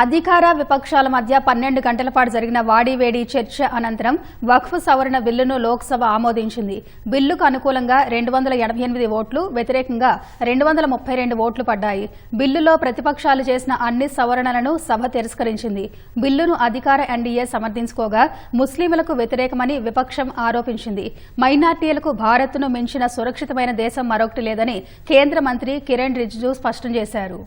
అధికార విపక్షాల మధ్య పన్నెండు గంటల పాటు జరిగిన వాడివేడి చర్చ అనంతరం వక్ఫ్ సవరణ బిల్లును లోక్సభ ఆమోదించింది. బిల్లుకు అనుకూలంగా రెండు వందల ఎనభై ఎనిమిది ఓట్లు వ్యతిరేకంగా రెండు వందల ముప్పై రెండు ఓట్లు పడ్డాయి. బిల్లులో ప్రతిపక్షాలు చేసిన అన్ని సవరణలను సభ తిరస్కరించింది. బిల్లును అధికార ఎన్డీఏ సమర్థించుకోగా ముస్లింలకు వ్యతిరేకమని విపక్షం ఆరోపించింది. మైనార్టీలకు భారత్ను మించిన సురక్షితమైన దేశం మరొకటి లేదని కేంద్ర మంత్రి కిరణ్ రిజిజు స్పష్టం చేశారు.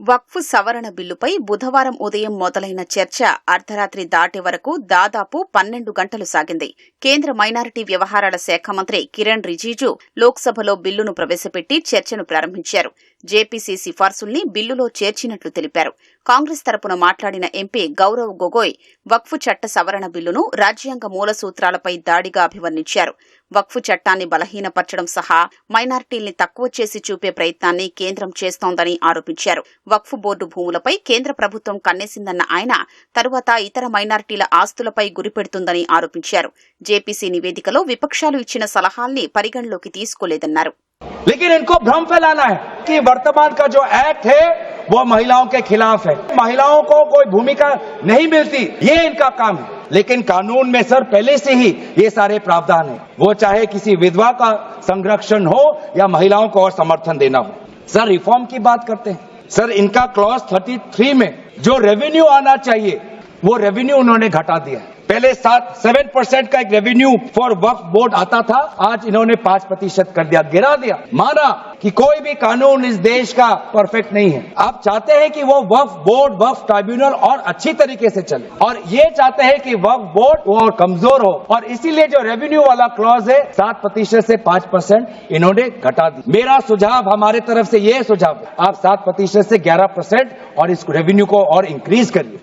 వక్ఫ్ సవరణ బిల్లుపై బుధవారం ఉదయం మొదలైన చర్చ అర్ధరాత్రి దాటే వరకు దాదాపు పన్నెండు గంటలు సాగింది. కేంద్ర మైనారిటీ వ్యవహారాల శాఖ మంత్రి కిరణ్ రిజిజు లోక్సభలో బిల్లును ప్రవేశపెట్టి చర్చను ప్రారంభించారు. జేపీసీ సిఫార్సుల్ని బిల్లులో చేర్చినట్లు తెలిపారు. కాంగ్రెస్ తరపున మాట్లాడిన ఎంపీ గౌరవ్ గొగోయ్ వక్ఫ్ చట్ట సవరణ బిల్లును రాజ్యాంగ మూల సూత్రాలపై దాడిగా అభివర్ణించారు. వక్ఫ్ చట్టాన్ని బలహీనపరచడం సహా మైనార్టీల్ని తక్కువ చేసి చూపే ప్రయత్నాన్ని కేంద్రం చేస్తోందని ఆరోపించారు. వక్ఫ్ బోర్డు భూములపై కేంద్ర ప్రభుత్వం కన్నేసిందన్న ఆయన తరువాత ఇతర మైనార్టీల ఆస్తులపై గురిపెడుతుందని ఆరోపించారు జేపీసీ నివేదికలో విపక్షాలు ఇచ్చిన సలహాల్ని పరిగణలోకి తీసుకోలేదన్నారు लेकिन इनको भ्रम फैलाना है कि वर्तमान का जो एक्ट है वो महिलाओं के खिलाफ है महिलाओं को कोई भूमिका नहीं मिलती ये इनका काम है लेकिन कानून में सर पहले से ही ये सारे प्रावधान है वो चाहे किसी विधवा का संरक्षण हो या महिलाओं को और समर्थन देना हो सर रिफॉर्म की बात करते हैं सर, इनका क्लॉज 33 में जो रेवेन्यू आना चाहिए, वो रेवेन्यू उन्होंने घटा दिया है। पहले सात सेवन परसेंट का एक रेवेन्यू फॉर वक्फ बोर्ड आता था, आज इन्होंने पाँच प्रतिशत कर दिया, गिरा दिया। माना कि कोई भी कानून इस देश का परफेक्ट नहीं है। आप चाहते हैं कि वो वक्फ बोर्ड वक्फ ट्राइब्यूनल और अच्छी तरीके से चले। और ये चाहते हैं कि वक्फ बोर्ड वो और कमज़ोर हो। और इसीलिए जो रेवेन्यू वाला क्लॉज है, सात प्रतिशत से पाँच परसेंट इन्होंने घटा दी। मेरा सुझाव हमारे तरफ़ से ये सुझाव आप सात प्रतिशत से ग्यारह परसेंट और इस रेवेन्यू को और इंक्रीज करिए।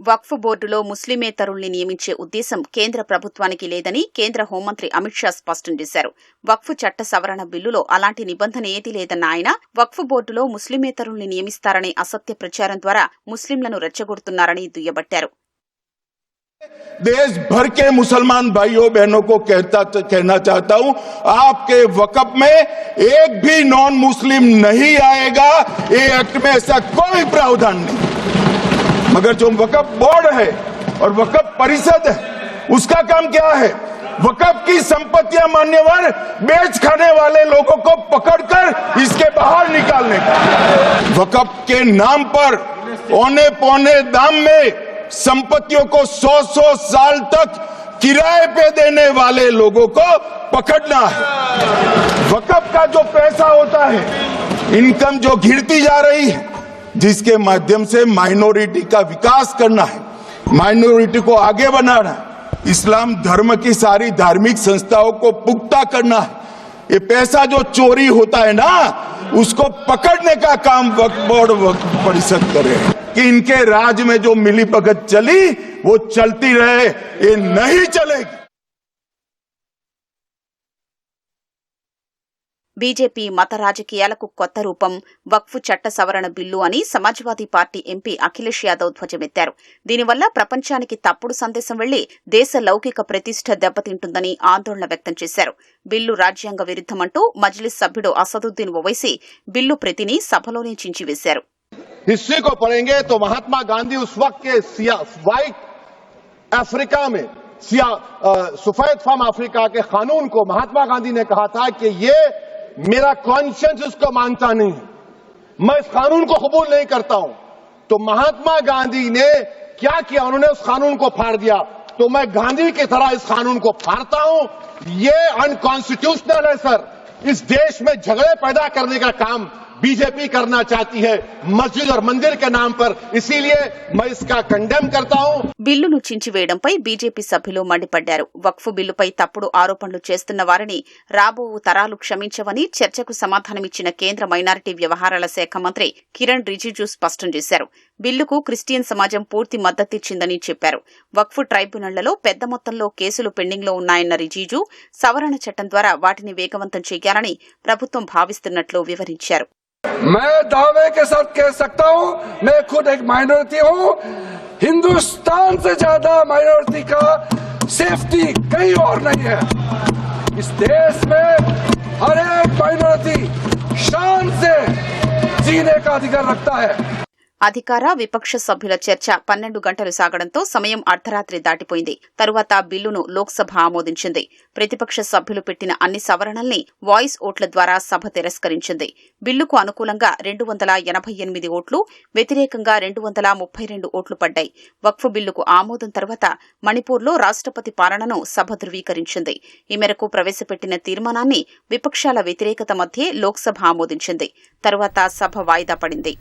వక్ఫ్ బోర్డులో ముస్లిమేతరుల్ని నియమించే ఉద్దేశం కేంద్ర ప్రభుత్వానికి లేదని కేంద్ర హోంమంత్రి అమిత్ షా స్పష్టం చేశారు వక్ఫ్ చట్ట సవరణ బిల్లులో అలాంటి నిబంధన ఏదీ లేదన్న ఆయన వక్ఫ్ బోర్డులో ముస్లిమేతరుల్ని నియమిస్తారనే అసత్య ప్రచారం ద్వారా ముస్లింలను రెచ్చగొడుతున్నారని దుయ్యబట్టారు देश भर के मुसलमान भाइयों बहनों को कहता कहना चाहता हूं आपके वकफ में एक भी नॉन मुस्लिम नहीं आएगा ये एक्ट में ऐसा कोई प्रावधान नहीं मगर जो वकफ बोर्ड है और वकफ परिषद है, उसका काम क्या है? वकफ की संपत्तियाँ मान्यवर बेच खाने वाले लोगों को पकड़कर इसके बाहर निकालने का। वकफ के नाम पर औने पौने दाम में संपत्तियों को सौ सौ साल तक किराए पे देने वाले लोगों को पकड़ना है। वकफ का जो पैसा होता है, इनकम जो घिरती जा रही है जिसके माध्यम से माइनॉरिटी का विकास करना है, माइनॉरिटी को आगे बढ़ाना है, इस्लाम धर्म की सारी धार्मिक संस्थाओं को पुख्ता करना है। ये पैसा जो चोरी होता है ना, उसको पकड़ने का काम वक्त बोर्ड वक्फ परिषद करे कि इनके राज में जो मिली भगत चली, वो चलती रहे, ये नहीं चलेगी। బీజేపీ మత రాజకీయాలకు కొత్త రూపం వక్ఫ్ చట్ట సవరణ బిల్లు అని సమాజ్వాదీ పార్టీ ఎంపీ అఖిలేష్ యాదవ్ ధ్వజమెత్తారు దీనివల్ల ప్రపంచానికి తప్పుడు సందేశం వెళ్లి దేశ లౌకిక ప్రతిష్ట దెబ్బతింటుందని ఆందోళన వ్యక్తం చేశారు బిల్లు రాజ్యాంగ విరుద్దమంటూ మజ్లిస్ సభ్యుడు అసదుద్దీన్ ఓవైసీ బిల్లు ప్రతిని సభలోనే చించివేశారు हिस्ट्री को पढ़ेंगे तो महात्मा गांधी उस वक्त के सिया व्हाइट अफ्रीका में सिया अ, सफेद फार्म अफ्रीका के कानून को महात्मा गांधी ने कहा था कि ये मेरा कॉन्शियंस उसको मानता नहीं मैं इस कानून को कबूल नहीं करता हूँ। तो महात्मा गांधी ने क्या किया? उन्होंने उस कानून को फाड़ दिया। तो मैं गांधी की तरह इस कानून को फाड़ता हूँ। ये अनकॉन्स्टिट्यूशनल है, सर। इस देश में झगड़े पैदा करने का काम बीजेपी करना चाहती है। मस्जिद और मंदिर के नाम पर। इसीलिए मैं इसका कंडेम करता हूँ। బిల్లును చించివేయడంపై బీజేపీ సభ్యులు మండిపడ్డారు వక్ఫ్ బిల్లుపై తప్పుడు ఆరోపణలు చేస్తున్న వారిని రాబో తరాలు క్షమించవని చర్చకు సమాధానమిచ్చిన కేంద్ర మైనారిటీ వ్యవహారాల శాఖ మంత్రి కిరణ్ రిజిజు స్పష్టం చేశారు బిల్లుకు క్రిస్టియన్ సమాజం పూర్తి మద్దతిచ్చిందని చెప్పారు వక్ఫ్ ట్రైబ్యునళ్లలో పెద్ద మొత్తంలో కేసులు పెండింగ్లో ఉన్నాయన్న రిజిజు సవరణ చట్టం ద్వారా వాటిని వేగవంతం చేయాలని ప్రభుత్వం భావిస్తున్నట్లు వివరించారు मैं दावे के साथ कह सकता हूं मैं खुद एक माइनॉरिटी हूं हिंदुस्तान से ज़्यादा माइनॉरिटी का सेफ्टी कहीं और नहीं है। इस देश में हर एक माइनॉरिटी शान से जीने का अधिकार रखता है। అధికార విపక్ష సభ్యుల చర్చ పన్నెండు గంటలు సాగడంతో సమయం అర్ధరాత్రి దాటిపోయింది. తరువాత బిల్లును లోక్సభ ఆమోదించింది. ప్రతిపక్ష సభ్యులు పెట్టిన అన్ని సవరణల్ని వాయిస్ ఓట్ల ద్వారా సభ తిరస్కరించింది. బిల్లుకు అనుకూలంగా రెండు వందల ఎనభై ఎనిమిది ఓట్లు వ్యతిరేకంగా రెండు వందల ముప్పై రెండు ఓట్లు పడ్డాయి. వక్ఫ్ బిల్లుకు ఆమోదం తర్వాత మణిపూర్లో రాష్ట్రపతి పాలనను సభ ధృవీకరించింది. ఈ మేరకు ప్రవేశపెట్టిన తీర్మానాన్ని విపక్షాల వ్యతిరేకత మధ్యే లోక్సభ ఆమోదించింది. తరువాత సభ వాయిదా పడింది.